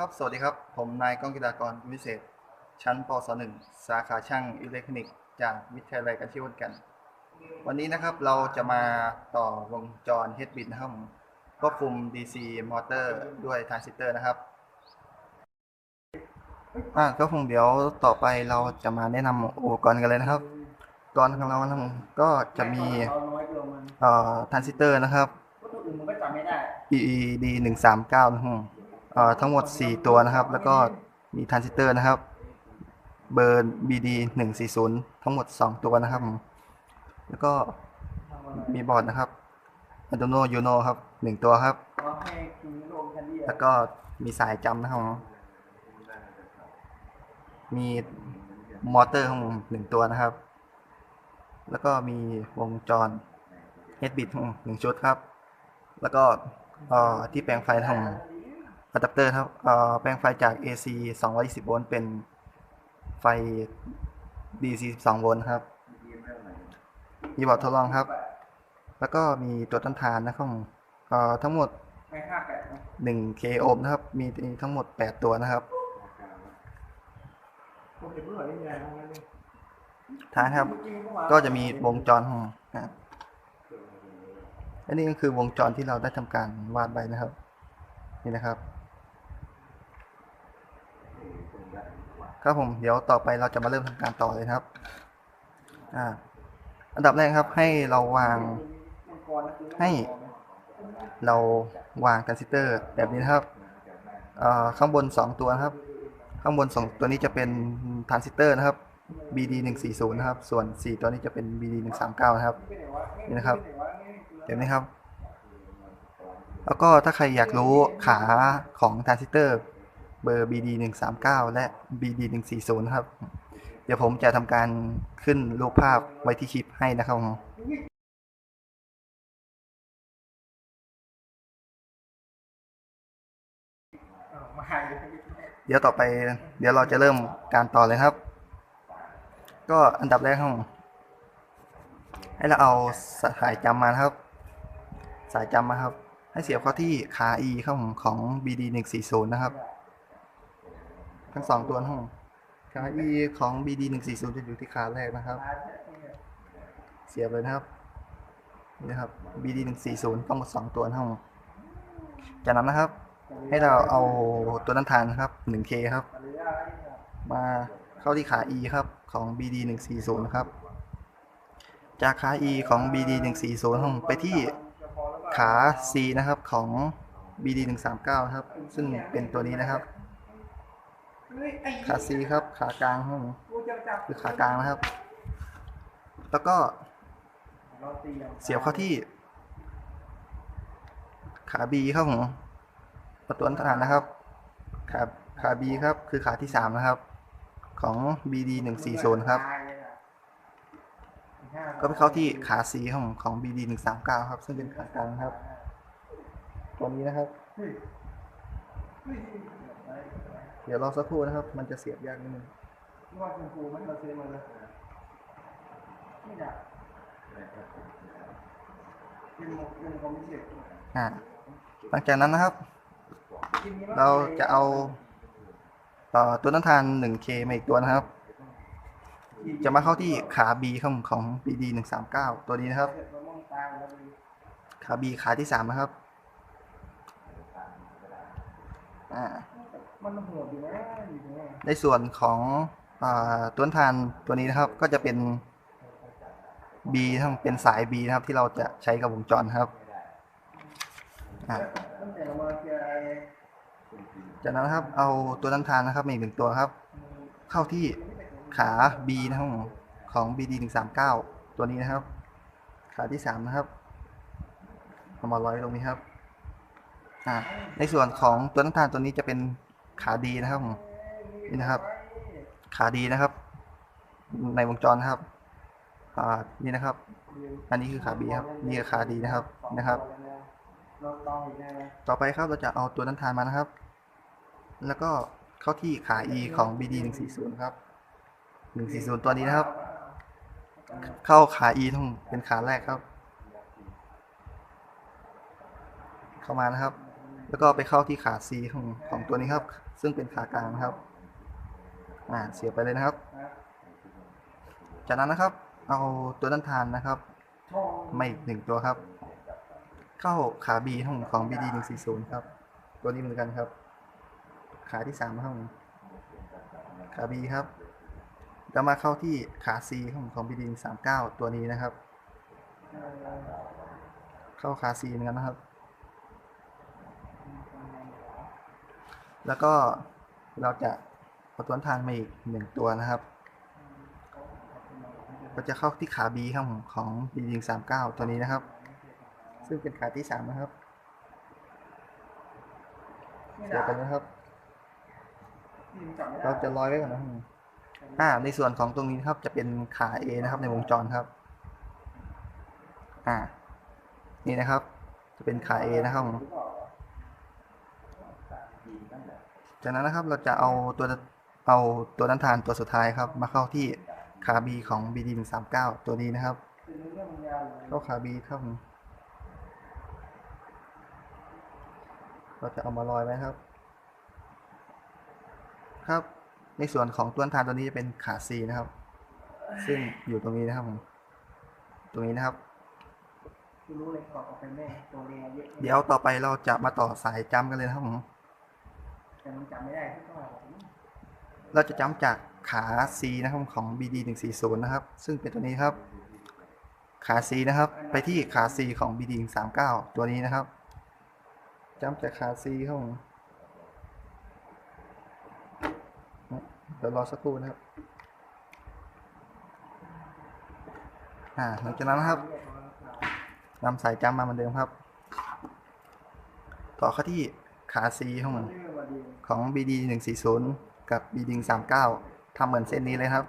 ครับ สวัสดีครับ ผมนายก้องกีฬากรวิเศษ ชั้นปศหนึ่งสาขาช่างอิเล็กทรอนิกส์จากวิทยาลัยการชีวกัน วันนี้นะครับเราจะมาต่อวงจร h ฮดบิ t นะครับผมควบคุม DC มอเตอร์ด้วยทรานซิสเตอร์นะครับอ่าก็คงเดี๋ยวต่อไปเราจะมาแนะนำอุปกรณ์กันเลยนะครับอุปกรณ์ของเรานะครับผมก็จะมีเอาน้อยกว่ามันเอ่อทรานซิสเตอร์นะครับก็ตัวอื่นมันก็จำไม่ได้ EED หนึ่งสามเก้านะครับผมเอ่อ ทั้งหมดสี่ตัวนะครับ แล้วก็มีทรานซิสเตอร์นะครับ เบอร์ BD หนึ่งสี่ศูนย์ทั้งหมดสองตัวนะครับ แล้วก็มีบอร์ดนะครับ Arduino Uno ครับหนึ่งตัวครับ แล้วก็มีสายจำนะครับ มีมอเตอร์ของผมหนึ่งตัวนะครับ แล้วก็มีวงจร h ฮดบิ t หนึ่งชุดครับ แล้วก็ที่แปลงไฟทาง อะแดปเตอร์ครับเอ่อแปลงไฟจาก AC 220โวลต์เป็นไฟ DC 12โวลต์ครับมีบอร์ดทดลองครับ แล้วก็มีตัวต้านทานนะครับเอ่อทั้งหมดห้าแปดนะ1 k โอห์มนะครับ มีทั้งหมด 8 ตัวนะครับท้ายครับ ก็จะมีวงจรของนะอันนี้ก็คือวงจรที่เราได้ทำการวาดไว้นะครับ นี่นะครับ ครับผมเดี๋ยวต่อไปเราจะมาเริ่มทำการต่อเลยครับอ่าอันดับแรกครับให้เราวางให้เราวางทรานซิสเตอร์แบบนี้นะครับข้างบน 2 ตัวครับ ข้างบน 2 ตัวนี้จะเป็นทรานซิสเตอร์นะครับ BD 1 4 0นะครับ ส่วน 4 ตัวนี้จะเป็น BD 1 3 9นะครับ นี่นะครับเดี๋ยวนี้ครับ แล้วก็ถ้าใครอยากรู้ขาของทรานซิสเตอร์ เบอร์ BD 1 3 9และ BD 1 4 0นะครับ เดี๋ยวผมจะทำการขึ้นรูปภาพไว้ที่คลิปให้นะครับผมเดี๋ยวต่อไป เดี๋ยวเราจะเริ่มการต่อเลยครับ ก็อันดับแรกครับให้เราเอาสายจำมาครับ สายจำมาครับ ให้เสียบเข้าที่ขา E ครับผมของ BD 1 4 0นะครับ ทั้งสองตัวครับผมขา E ของ BD 1 4 0จะอยู่ที่ขาแรกนะครับ เสียบเลยนะครับ นี่นะครับ BD 1 4 0ต้องหมดสองตัวนะครับผมจากนั้นนะครับ ให้เราเอาตัวนั้นทานนะครับ 1K ครับ มาเข้าที่ขา E ครับของ BD 1 4 0นะครับ จากขา E ของ BD 1 4 0ของไปที่ขา C นะครับของ BD 1 3 9ครับ ซึ่งเป็นตัวนี้นะครับ ขา C ครับ ขากลางครับผมคือขากลางนะครับ แล้วก็ เสียบเข้าที่ ขา B ครับผมประตูอันตรายนะครับ ขาขา B ครับ คือขาที่สามนะครับ ของ BD 1 4 0ครับ ก็ไปเข้าที่ขา C ของของ BD 1 3 9ครับ ซึ่งเป็นขากลางครับ ตัวนี้นะครับ เดี๋ยวรอสักครู่นะครับ มันจะเสียบยากนิดนึงว่าคุณครูมันเราซื้อมาเลยไม่ได้เป็นหมกเป็นคอมพิวเตอร์อ่าหลังจากนั้นนะครับ เราจะเอาเอ่อตัวน้ำทาน 1K มาอีกตัวนะครับ จะมาเข้าที่ขา B ของของ BD 1 3 9 ตัวนี้นะครับ ขา B ขาที่สามนะครับ อ่า มันโหดอยู่นะอยู่นะในส่วนของอต้นทานตัวนี้นะครับ ก็จะเป็น B ทั้งเป็นสาย B นะครับ ที่เราจะใช้กับวงจรครับตั้งแต่มาเจอจากนั้นครับ เอาตัวต้นทานนะครับมาอีกหนึ่งตัวครับ เข้าที่ขา B นะครับของ BD 1 3 9ตัวนี้นะครับ ขาที่สามนะครับเอามาร้อยตรงนี้ครับ อ่า ในส่วนของตัวต้นทานตัวนี้จะเป็น ขาดีนะครับนี่นะครับ ขาดีนะครับ ในวงจรนะครับ อ่านี่นะครับ อันนี้คือขาบีครับนี่คือขาดีนะครับนะครับเราต้องอีกแน่นะต่อไปครับเราจะเอาตัวนั้นทานมานะครับ แล้วก็เข้าที่ขา E ของ BD 140ครับ140 ตัวนี้นะครับ เข้าขา E ต้องเป็นขาแรกครับ เข้ามานะครับ แล้วก็ไปเข้าที่ขา C ของของตัวนี้ครับ ซึ่งเป็นขากลางนะครับอ่าเสียบไปเลยนะครับ จากนั้นนะครับ เอาตัวด้านทานนะครับไม่อีกหนึ่งตัวครับ เข้าขา B ห้องของ BD 140ครับ ตัวนี้เหมือนกันครับ ขาที่สามห้องขา B ครับแล้วมาเข้าที่ขา C ห้องของ BD 139ตัวนี้นะครับ เข้าขา C เหมือนกันนะครับ แล้วก็เราจะเอาตัวทานมาอีกหนึ่งตัวนะครับ ก็จะเข้าที่ขา B ครับของ BD 139ตัวนี้นะครับ ซึ่งเป็นขาที่สามนะครับเสียได้บไปนะครับ เราจะร้อยไว้ก่อนนะครับอ่า ในส่วนของตรงนี้ครับจะเป็นขา A นะครับ ในวงจรครับ อ่า นี่นะครับ จะเป็นขา A นะครับผม จากนั้นนะครับเราจะเอาตัวเอาตัวด้านทานตัวสุดท้ายครับ มาเข้าที่ขา B ของ BD 139ตัวนี้นะครับเป็นเรื่องมันยาวอยู่เข้าขา B ครับเราจะเอามาลอยไว้ครับ ครับ ในส่วนของตัวด้านทานตัวนี้จะเป็นขา C นะครับ ซึ่งอยู่ตรงนี้นะครับผมตรงนี้นะครับเลยก่อนออกไปแม่ตัวเรียนเยอะเดี๋ยวต่อไปเราจะมาต่อสายจำกันเลยนะครับผม แต่มันจับไม่ได้ที่ต้อเราจะจำจากขา C นะครับของ BD 140นะครับ ซึ่งเป็นตัวนี้ครับ ขา C นะครับ ไปที่ขา C ของ BD 139ตัวนี้นะครับจำจากขา C ครับผมเดี๋ยวรอสักครู่นะครับ อ่า หลังจากนั้นนะครับนำสายจำมาเหมือนเดิมครับ ต่อเข้าที่ขา C ของมัน ของ BD 140 กับ BD 39ทำเหมือนเส้นนี้เลยครับ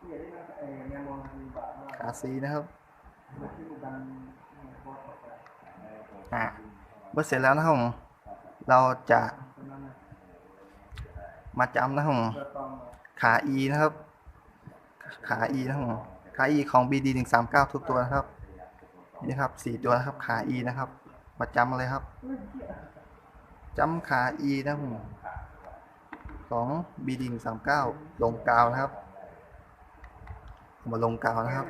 ที่อยากได้เออแนวมองมีนะครับที่กูดันโคตรออกไปอ่าเมื่อเสร็จแล้วนะครับผมเราจะมาจำนะครับผมขา E นะครับ ขา E นะครับผมขา E ของ BD 139ทุกตัวนะครับนี่ครับสี่ตัวนะครับขา E นะครับ มาจำเลยครับ จำขา E นะครับผมของ BD 139ลงกาวนะครับ มาลงกาวนะครับ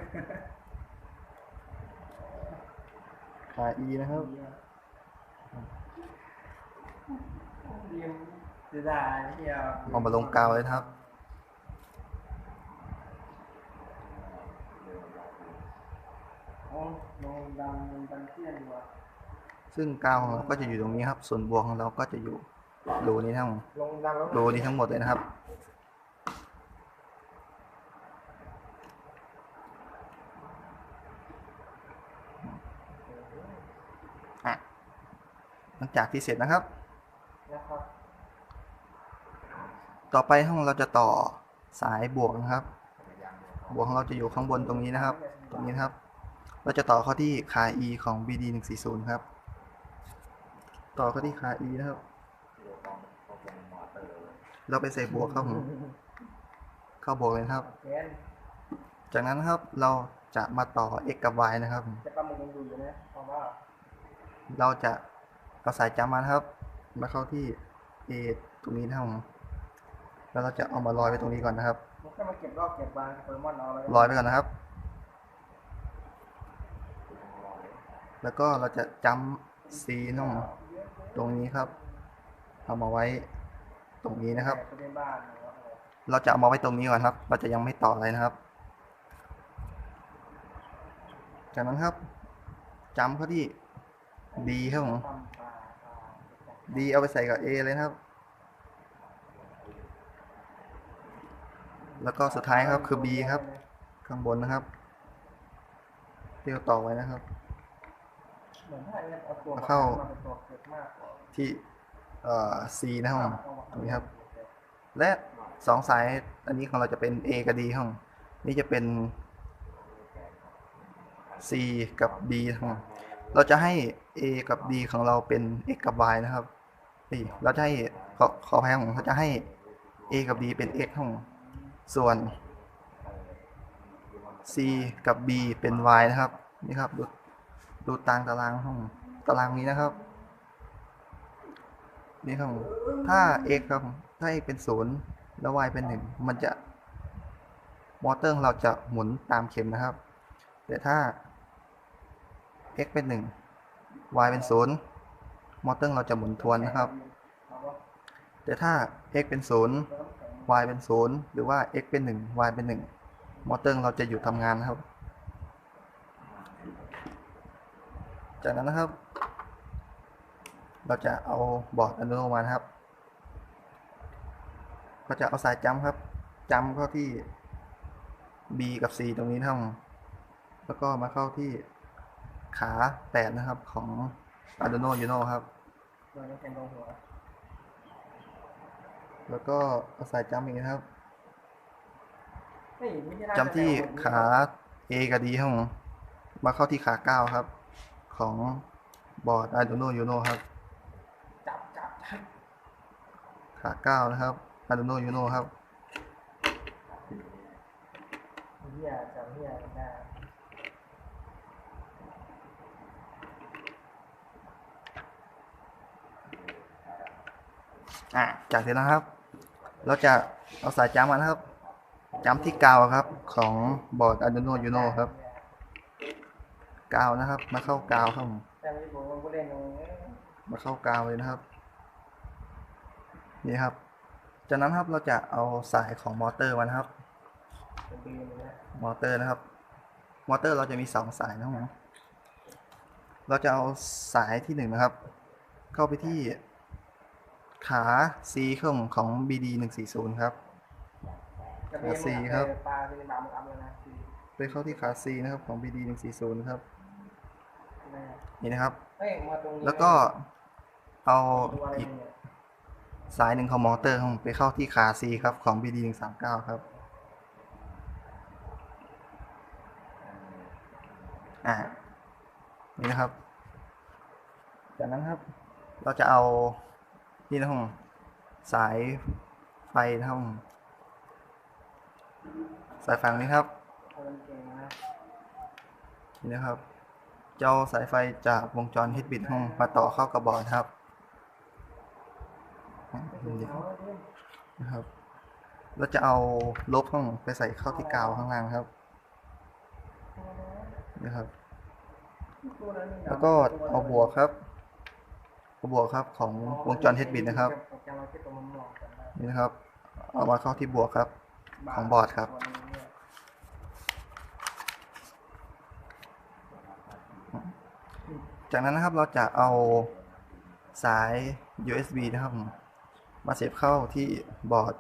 ขา E นะครับเรียมจะได้เที่ยวเอามาลงกาวเลยครับลงดันมันดันเที่ยงกว่า ซึ่งกาวของเราก็จะอยู่ตรงนี้ครับ ส่วนบวกของเราก็จะอยู่รูนี้ทั้งรูนี้ทั้งหมดเลยนะครับ หลังจากที่เสร็จนะครับ ต่อไปห้องเราจะต่อสายบวกนะครับ บวกของเราจะอยู่ข้างบนตรงนี้นะครับ ตรงนี้นะครับ เราจะต่อเข้าที่ขา E ของ BD 140ครับ ต่อเข้าที่ขา E นะครับ เราไปใส่บวกครับผมเข้าบวกเลยครับ จากนั้นครับเราจะมาต่อ x กับ y นะครับ เราจะเอาสายจำมานครับ มาเข้าที่ a ตรงนี้นะครับผมแล้วเราจะเอามาลอยไว้ตรงนี้ก่อนนะครับลอยไปก่อนนะครับแล้วก็เราจะจำ c น้อง ตรงนี้ครับเอามาไว้ตรงนี้นะครับไปเล่นบ้านนะครับ เราจะเอามาไว้ตรงนี้ก่อนครับ เราจะยังไม่ต่ออะไรนะครับ จากนั้นครับจำเข้าที่ b ครับผมทำปลาปลา b เอาไปใส่กับ a เลยนะครับ แล้วก็สุดท้ายครับคือ b ครับ ข้างบนนะครับที่เราต่อไว้นะครับ เหมือนถ้าเอาตัวเข้ามาเป็นตัวเกิดมากกว่าที่เอ่อ C นะครับผมตรงนี้ครับ และสองสายอันนี้ของเราจะเป็น A กับ D ห้อง นี่จะเป็น C กับ D ห้องเราจะให้ A กับ D ของเราเป็น x กับ y นะครับนี่เราจะให้ขอขอแพงของเขาจะให้ A กับ D เป็น x ห้อง ส่วน C กับ B เป็น y นะครับ นี่ครับ ดูตางตารางห้องตารางนี้นะครับ นี่ครับผมถ้า x ครับผมถ้า x เป็นศูนย์แล้ว y เป็นหนึ่งมันจะมอเตอร์ของเราจะหมุนตามเข็มนะครับ แต่ถ้า x เป็นหนึ่ง y เป็นศูนย์มอเตอร์เราจะหมุนทวนนะครับ แต่ถ้า x เป็นศูนย์ y เป็นศูนย์หรือว่า x เป็นหนึ่ง y เป็นหนึ่งมอเตอร์เราจะหยุดทำงานนะครับ จากนั้นนะครับ เราจะเอาบอร์ด Arduino มานะครับก็จะเอาสายจัมป์ครับจัมป์เข้าที่ B กับ C ตรงนี้นะครับแล้วก็มาเข้าที่ขาแปดนะครับของ Arduino Uno ครับโดยเป็นตรงหัวแล้วก็เอาสายจัมป์อีกนะครับเฮ้ยไม่ใช่ได้จำที่ขา A กับ D ครับผมมาเข้าที่ขาเก้าครับ ของบอร์ด Arduino Uno ครับจับจับจับขาเก้านะครับ Arduino Uno ครับเฮียจำเฮียได้อะจากนี้นะครับ เราจะเอาสายจัมมานะครับจัมที่กาวครับของบอร์ด Arduino Uno ครับ กาวนะครับ มาเข้ากาวครับผมแต่ไม่บอกว่าผู้เล่นตรงนี้มาเข้ากาวเลยนะครับ นี่ครับ จากนั้นครับเราจะเอาสายของมอเตอร์มานะครับเป็นปีนนะมอเตอร์นะครับ มอเตอร์เราจะมีสองสายนะครับผมเราจะเอาสายที่หนึ่งนะครับ เข้าไปที่ขา C เครื่องของ BD 1 4 0 ครับจะเป็นสี่ครับปลาเป็นบามันกำเลยนะสี่ไปเข้าที่ขา C นะครับของ BD 1 4 0 ครับแม่ นี่นะครับเฮ้ยมาตรงนี้แล้วก็เอาตัวอะไรอีกเนี่ยสายหนึ่งของมอเตอร์ครับผมไปเข้าที่ขา C ครับของ BD 1 3 9ครับ อ่า นี่นะครับ จากนั้นครับ เราจะเอานี่นะครับผมสายไฟนะครับผมสายไฟตรงนี้ครับคนเก่งนะนี่นะครับ จะเอาสายไฟจากวงจรฮิตบิตห้องมาต่อเข้ากับบอร์ดครับนะครับ แล้วจะเอาลบห้องไปใส่เข้าที่กาวข้างล่างครับนะครับ แล้วก็เอาบวกครับเอาบวกครับของวงจรฮิตบิตนะครับนี่นะครับ เอามาเข้าที่บวกครับ ของบอร์ดครับ จากนั้นนะครับเราจะเอาสาย USB นะครับ มาเสียบเข้าที่บอร์ด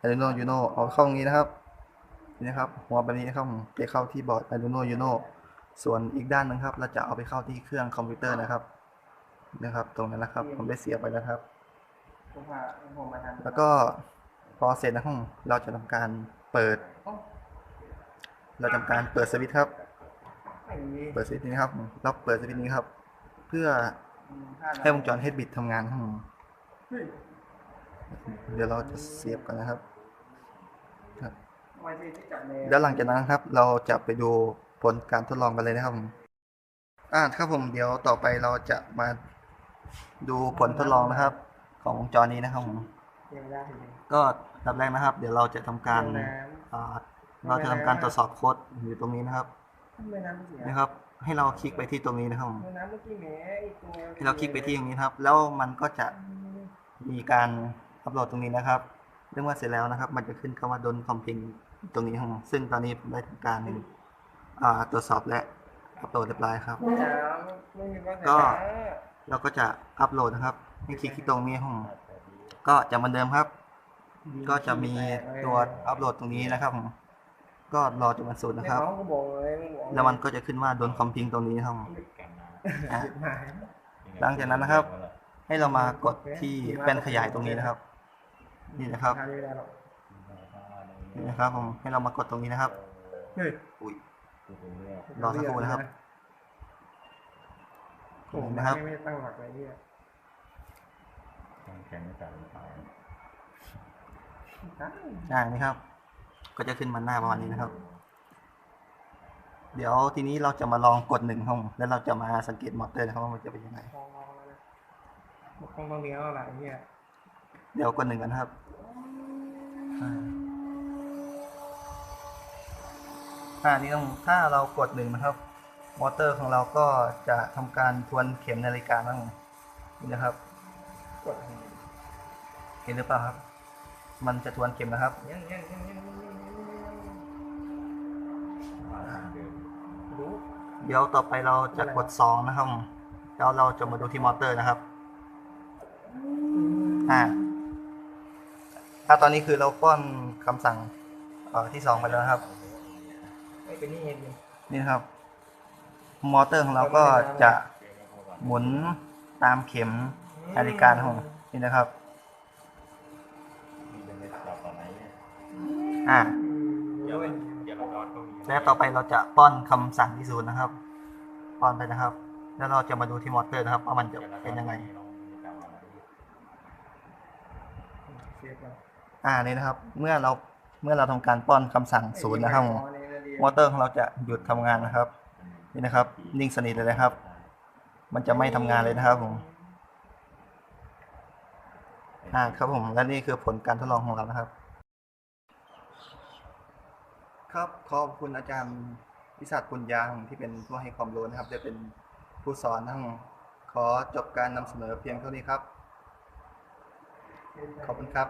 Arduino Uno เอาเข้าตรงนี้นะครับนี่นะครับหัวแบบนี้นะครับไปเข้าที่บอร์ด Arduino Uno ส่วนอีกด้านหนึงครับ เราจะเอาไปเข้าที่เครื่องคอมพิวเตอร์นะครับ นะครับ ตรงนั้นนะครับ ผมได้เสียบไปแล้วครับ แล้วก็พอเสร็จนะครับเราจะทำการเปิด เราทำการเปิดสวิตช์ครับ เปิดสวิตช์นี้ครับ เราเปิดสวิตช์นี้ครับ เพื่อให้วงจรเฮดบิตทำงานครับผมเฮ้ยเดี๋ยวเราจะเสียบกันนะครับครับทำไมที่ที่จับเลยแล้วหลังจากนั้นครับ เราจะไปดูผลการทดลองกันเลยนะครับผมอ่าครับผมเดี๋ยวต่อไปเราจะมาดูผลทดลองนะครับ ของวงจรนี้นะครับผมเดี๋ยวได้ทีก็อันดับแรกนะครับ เดี๋ยวเราจะทำการน้อ่าเราจะทำการตรวจสอบโค้ดอยู่ตรงนี้นะครับำไม่น้ำเสียนะครับ ให้เราคลิกไปที่ตรงนี้นะครับผมไม่น้ำเมื่อกี้แหมอีกตัวให้เราคลิกไปที่ตรงนี้นะครับ แล้วมันก็จะมีการอัปโหลดตรงนี้นะครับเรื่องว่าเสร็จแล้วนะครับ มันจะขึ้นคำว่าดนคอมพิงตรงนี้ครับผมซึ่งตอนนี้ผมได้ทำการอ่าตรวจสอบและอัปโหลดเรียบร้อยครับน้ำไม่มีว่าก็เราก็จะอัปโหลดนะครับให้คลิกที่ตรงนี้ครับผมก็จะเหมือนเดิมครับ ก็จะมีตัวอัปโหลดตรงนี้นะครับผม ก็รอจนวันสุดนะครับน้องก็บอกเลยมึงบอกแล้วมันก็จะขึ้นว่าโดนคอมพิงตรงนี้นะครับผมอะหมายหลังจากนั้นนะครับ ให้เรามากดที่แป้นขยายตรงนี้นะครับ นี่นะครับ ทำไม่ได้หรอกนี่นะครับผมให้เรามากดตรงนี้นะครับ เฮ้ยอุ้ย รอสักครู่นะครับ โอ้โหนะครับ ไม่ตั้งหลักเลยเนี่ยแข็งไม่จัดหรือเปล่าอ่านี่ครับ ก็จะขึ้นมาหน้าประมาณนี้นะครับ เดี๋ยวทีนี้เราจะมาลองกดหนึ่งห้อง แล้วเราจะมาสังเกตมอเตอร์นะครับว่ามันจะเป็นยังไงมองมองเลยนะคงต้องเลี้ยวอะไรเงี้ยเดี๋ยวกดหนึ่งกันนะครับอ่าอ่านี่ต้องถ้าเรากดหนึ่งนะครับ มอเตอร์ของเราก็จะทำการทวนเข็มนาฬิกาบ้างนี่นะครับ กดเห็นหรือเปล่าครับ มันจะทวนเข็มนะครับยังยังยังยัง เดี๋ยวต่อไปเราจะกดสองนะครับแล้วเราจะมาดูที่มอเตอร์นะครับ อ่า ถ้าตอนนี้คือเราป้อนคำสั่งเอ่อที่สองไปแล้วนะครับไม่เป็นนี่เองนี่ครับ มอเตอร์ของเราก็จะหมุนตามเข็มนาฬิกาของนี่นะครับ อ่า แล้วต่อไปเราจะป้อนคำสั่งที่ศูนย์นะครับ ป้อนไปนะครับ แล้วเราจะมาดูที่มอเตอร์นะครับว่ามันจะเป็นยังไงอ่านี่นะครับ เมื่อเราเมื่อเราทำการป้อนคำสั่งศูนย์นะครับมอเตอร์ของเราจะหยุดทำงานนะครับ นี่นะครับ นิ่งสนิทเลยนะครับ มันจะไม่ทำงานเลยนะครับผมอ่าครับผมและนี่คือผลการทดลองของเรานะครับ ครับขอบคุณอาจารย์วิสัทปุญญางที่เป็นผู้ให้ความรู้นะครับจะเป็นผู้สอนทั้งขอจบการนำเสนอเพียงเท่านี้ครับ ขอบคุณครับ